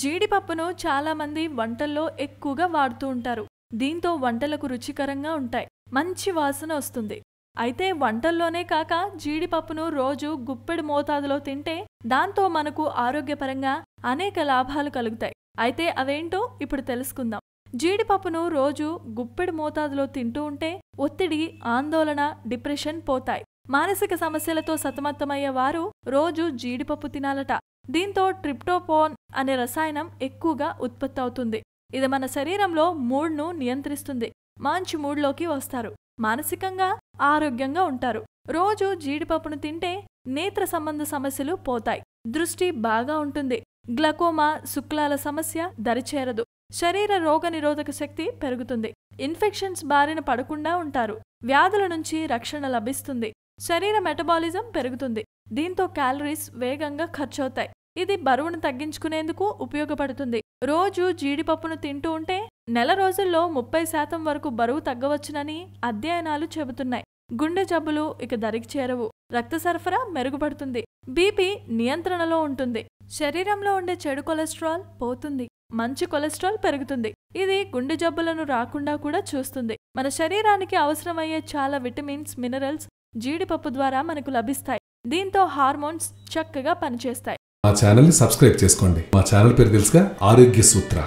జీడిపప్పును చాలామంది వంటల్లో ఎక్కువగా వాడుతూ ఉంటారు. దీంతో వంటలకు రుచికరంగా ఉంటాయి. మంచి వాసన వస్తుంది. అయితే వంటల్లోనే కాక జీడిపప్పును రోజు గుప్పెడు మోతాదులో తింటే దాంతో మనకు ఆరోగ్యపరంగా అనేక లాభాలు కలుగుతాయి. అయితే అవేంటో ఇప్పుడు తెలుసుకుందాం. జీడిపప్పును రోజు గుప్పెడు మోతాదులో తింటూ ఉంటే ఒత్తిడి ఆందోళన డిప్రెషన్ పోతాయి. మానసిక సమస్యలతో సతమతమయ్యే వారు రోజు జీడిపప్పు తినాలట. దీంతో ట్రిప్టోపోన్ అనే రసాయనం ఎక్కువగా ఉత్పత్తి అవుతుంది ఇది మన శరీరంలో మూడ్ను నియంత్రిస్తుంది. మంచి మూడ్లోకి వస్తారు. మానసికంగా ఆరోగ్యంగా ఉంటారు. రోజు జీడిపప్పును తింటే నేత్ర సంబంధ సమస్యలు పోతాయి. దృష్టి బాగా ఉంటుంది. గ్లకోమా శుక్లాల సమస్య దరిచేరదు. శరీర రోగనిరోధక శక్తి పెరుగుతుంది. ఇన్ఫెక్షన్స్ బారిన పడకుండా ఉంటారు. వ్యాధుల నుంచి రక్షణ లభిస్తుంది. శరీర మెటబాలిజం పెరుగుతుంది. దీంతో క్యాలరీస్ వేగంగా ఖర్చవుతాయి. ఇది బరువును తగ్గించుకునేందుకు ఉపయోగపడుతుంది. రోజు జీడిపప్పును తింటూ ఉంటే నెల రోజుల్లో ముప్పై శాతం వరకు బరువు తగ్గవచ్చునని అధ్యయనాలు చెబుతున్నాయి. గుండె జబ్బులు ఇక దరికి చేరవు. రక్త సరఫరా మెరుగుపడుతుంది. బీపీ నియంత్రణలో ఉంటుంది. శరీరంలో ఉండే చెడు కొలెస్ట్రాల్ పోతుంది. మంచి కొలెస్ట్రాల్ పెరుగుతుంది. ఇది గుండె జబ్బులను రాకుండా కూడా చూస్తుంది. మన శరీరానికి అవసరమయ్యే చాలా విటమిన్స్ మినరల్స్ జీడిపప్పు ద్వారా మనకు లభిస్తాయి. దీంతో హార్మోన్స్ చక్కగా పనిచేస్తాయి. మా ఛానల్ని సబ్స్క్రైబ్ చేసుకోండి. మా ఛానల్ పేరు తెలుసుగా ఆరోగ్య సూత్ర.